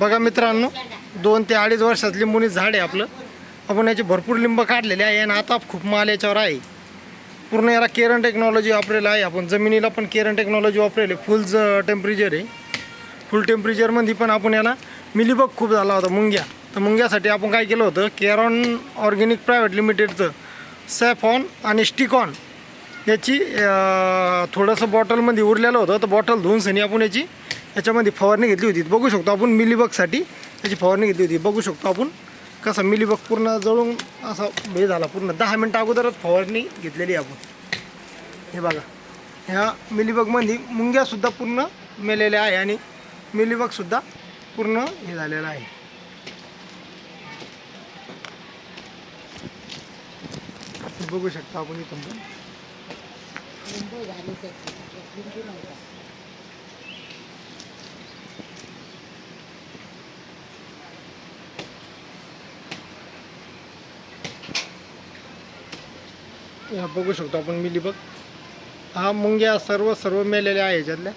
बघा मित्रांनो दोन ते अडीच वर्षात लिंबूनी झाड आहे आपलं. आपण याचे भरपूर लिंब काढलेले आहे आणि आता खूप माल याच्यावर आहे. पूर्ण याला केरन टेक्नॉलॉजी वापरेलं आहे. आपण जमिनीला पण केरन टेक्नॉलॉजी वापरेली. फुल टेम्परेचर आहे. फुल टेम्परेचरमध्ये पण आपण याला मिलीबग खूप झाला होता मुंग्या. तर मुंग्यासाठी आपण काय केलं होतं केरॉन ऑर्गॅनिक प्रायव्हेट लिमिटेडचं सॅफॉन आणि स्टिकॉन याची थोडंसं बॉटलमध्ये उरलेलं होतं. तर बॉटल धुवून सनी आपण याची याच्यामध्ये फवारणी घेतली होती. बघू शकतो आपण मिलीबगसाठी त्याची फवारणी घेतली होती. बघू शकतो आपण कसा मिलीबग पूर्ण जळून असा हे झाला. पूर्ण दहा मिनटं अगोदरच फवारणी घेतलेली आहे आपण. हे बघा. ह्या मिलीबगमध्ये मुंग्यासुद्धा पूर्ण मेलेल्या आहे आणि मिलीबगसुद्धा पूर्ण हे झालेलं आहे. बघू शकता आपण इथून पण लिंबू झाली त्याची लिंबू नव्हता या बघू शकतो आपण मिलीबग. हा मुंग्या सर्व सर्व मेलेल्या आहे याच्यातल्या